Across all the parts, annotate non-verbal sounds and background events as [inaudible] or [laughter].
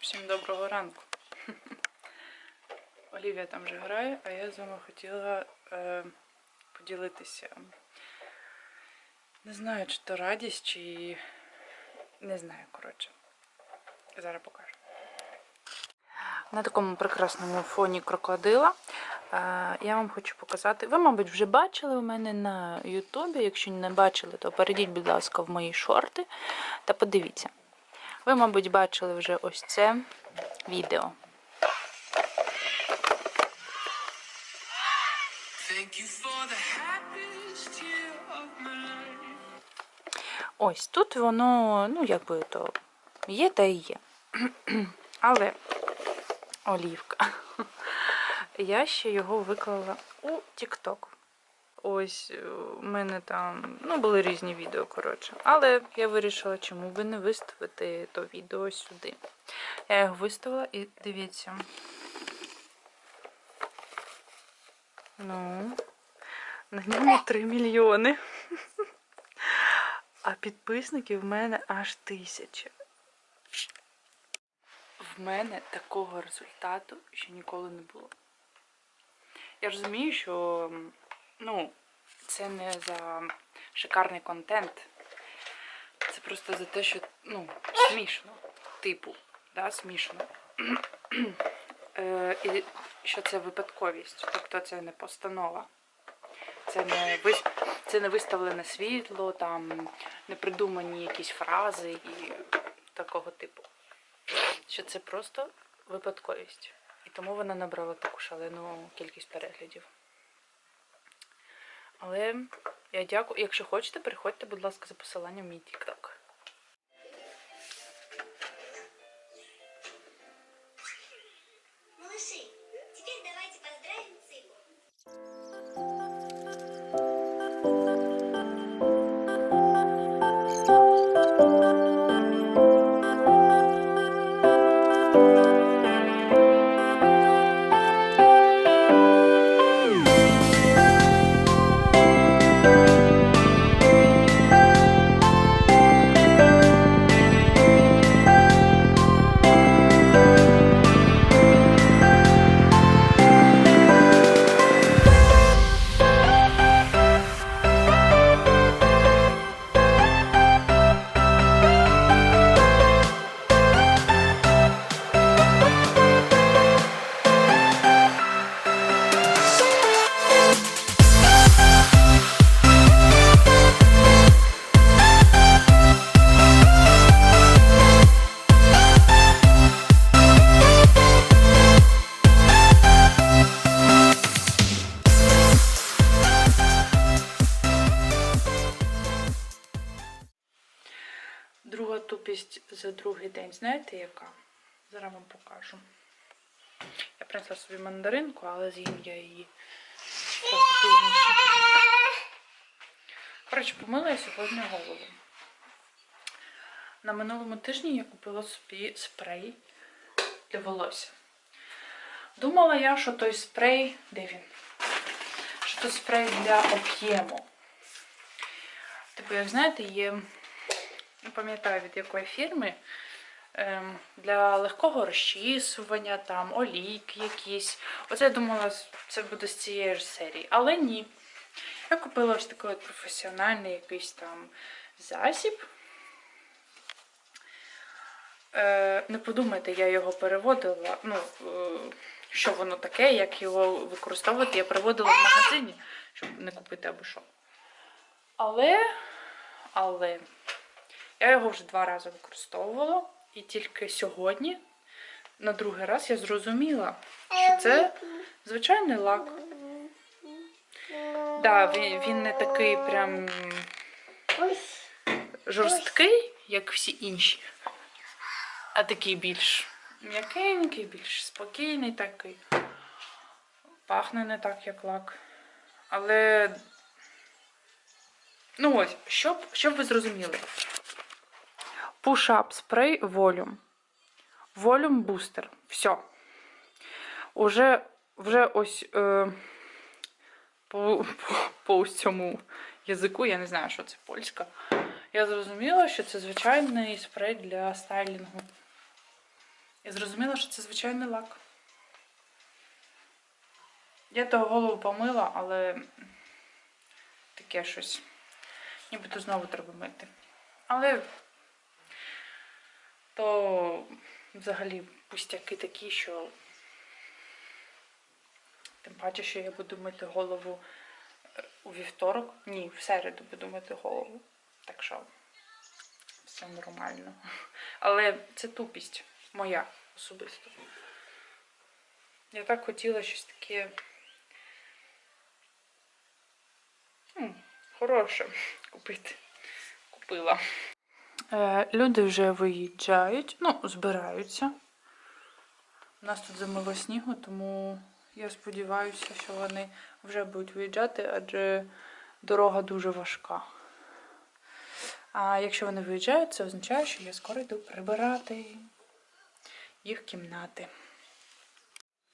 Всім доброго ранку. [laughs] Олівія там вже грає, а я з вами хотіла е, поділитися. Не знаю, чи то радість, чи не знаю, коротше. Зараз покажу. На такому прекрасному фоні крокодила. е, Я вам хочу показати. Ви, мабуть, вже бачили у мене на Ютубі. Якщо не бачили, то перейдіть, будь ласка, в мої шорти та подивіться. Ви, мабуть, бачили вже ось це відео. Ось тут воно, ну, якби то є та і є. [clears throat] Але олівка. [laughs] Я ще його виклала у TikTok. Ось е, у мене там ну, були різні відео, коротше. Але я вирішила, чому би не виставити то відео сюди. Я його виставила і дивіться. Ну, на ньому 3 мільйони. А підписників в мене аж тисяча. В мене такого результату ще ніколи не було. Я розумію, що ну, це не за шикарний контент. Це просто за те, що ну, смішно. Типу, да, смішно. е, і що це випадковість. Тобто це не постанова. Це не, це не виставлене світло, там не придумані якісь фрази і такого типу. Що це просто випадковість. І тому вона набрала таку шалену кількість переглядів. Але я дякую. Якщо хочете, переходьте, будь ласка, за посиланням в мій TikTok. Малыши, теперь другий. Знаєте яка? Зараз вам покажу. Я принесла собі мандаринку, але з'їм я її. Коротше, помила я сьогодні голову. На минулому тижні я купила собі спрей для волосся. Думала я, що той спрей, де він? Що то спрей для об'єму. Типу, як знаєте, є не пам'ятаю від якої фірми. Ем, Для легкого розчісування, там, олійки якісь. Оце я думала, це буде з цієї ж серії. Але ні. Я купила ось такий професіональний якийсь там засіб. Е, не подумайте, я його переводила. Ну, е, що воно таке, як його використовувати. Я переводила в магазині, щоб не купити або що. Але, але. Я його вже два рази використовувала, і тільки сьогодні, на другий раз, я зрозуміла, що це звичайний лак. Да, він, він не такий прям жорсткий, як всі інші, а такий більш м'якенький, більш спокійний такий. Пахне не так, як лак. Але. Ну ось, щоб, щоб ви зрозуміли. Push-up спрей Volume. Volume Booster. Все. Уже, вже ось е, по, [laughs] по, по ось цьому язику, я не знаю, що це польська. Я зрозуміла, що це звичайний спрей для стайлінгу. І зрозуміла, що це звичайний лак. Я того голову помила, але таке щось. Нібито знову треба мити. Але то взагалі пустяки такі, що тим паче, що я буду мити голову е, у вівторок. Ні, в середу буду мити голову. Так що все нормально. [laughs] Але це тупість моя особисто. Я так хотіла щось таке. м, Хороше [laughs] купити. Купила. Е, люди вже виїжджають, ну, збираються. У нас тут замило снігу, тому я сподіваюся, що вони вже будуть виїжджати, адже дорога дуже важка. А якщо вони виїжджають, це означає, що я скоро йду прибирати їх кімнати.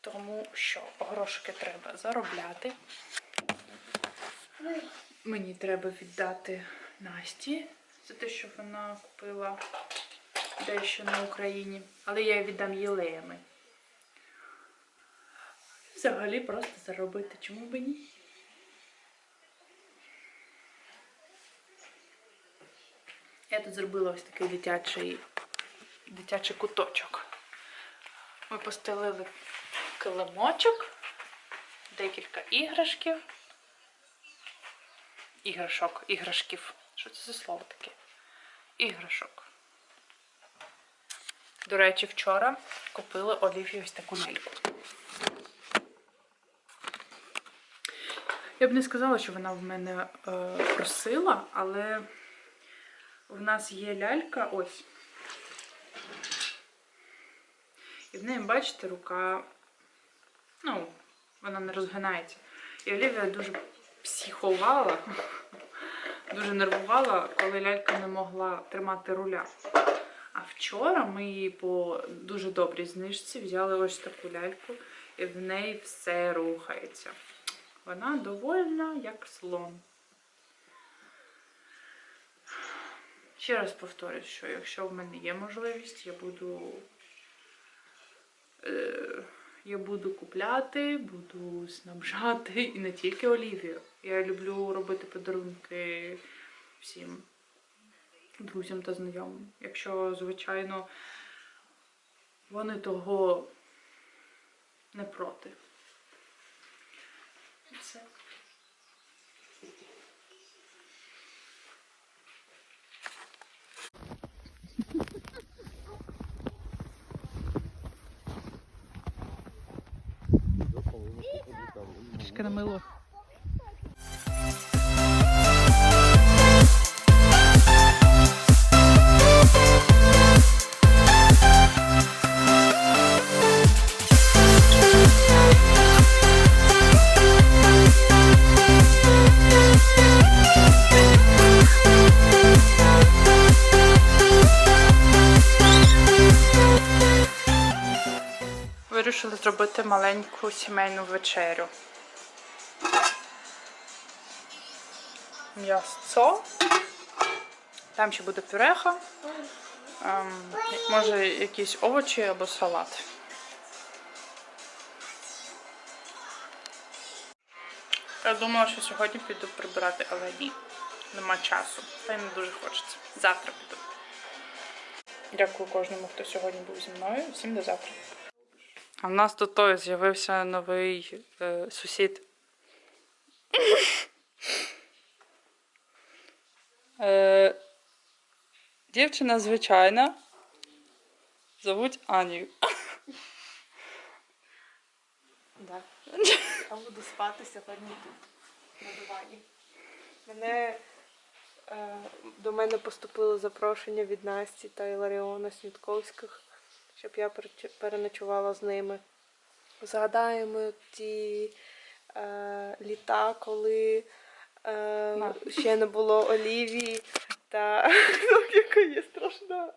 Тому що грошики треба заробляти. Мені треба віддати Насті за те, що вона купила дещо на Україні. Але я її віддам їй леями. Взагалі просто заробити. Чому б ні? Я тут зробила ось такий дитячий, дитячий куточок. Ми постелили килимочок, декілька іграшків. Іграшок, іграшків. Що це за слово таке? Іграшок. До речі, вчора купили Олівії ось таку ляльку. Я б не сказала, що вона в мене е, просила, але в нас є лялька ось. І в неї, бачите, рука, ну, вона не розгинається. І Олівія дуже психувала, дуже нервувала, коли лялька не могла тримати руля. А вчора ми її по дуже добрій знижці взяли ось таку ляльку, і в неї все рухається. Вона довольна, як слон. Ще раз повторюсь, що якщо в мене є можливість, я буду, е, я буду купляти, буду снабжати і не тільки Олівію. Я люблю робити подарунки всім друзям та знайомим. Якщо, звичайно, вони того не проти. Все. Трішки намило. Вирішили зробити маленьку сімейну вечерю. М'ясо. Там ще буде пюреха. Ем, може, якісь овочі або салат. Я думала, що сьогодні піду прибирати, але ні. Нема часу. Та й не дуже хочеться. Завтра піду. Дякую кожному, хто сьогодні був зі мною. Всім до завтра. А в нас тут той з'явився новий е, сусід. е, дівчина звичайна. Зовуть Анію. Да. [laughs] Я буду спати сьогодні тут, на дивані. Мене, е, до мене поступило запрошення від Насті та Іларіона Снітковських, щоб я переночувала з ними. Згадаємо ті е, літа, коли е, ще не було Олівії та [laughs] яка є страшна.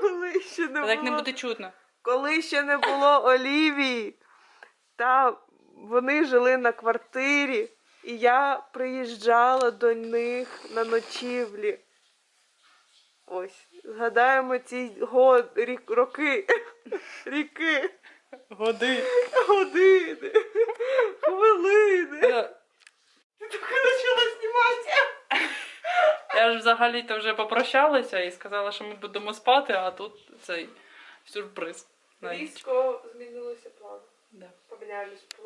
Коли ще не Так не буде чутно. коли ще не було Олівії, та вони жили на квартирі, і я приїжджала до них на ночівлі. Ось. Згадаємо ці год, рік, роки, [laughs] ріки, Годи. години, хвилини. Ти тільки почала знімати. Я ж взагалі-то вже попрощалася і сказала, що ми будемо спати, а тут цей сюрприз. на ніч. Різко змінилося план. Да. Помінялись план.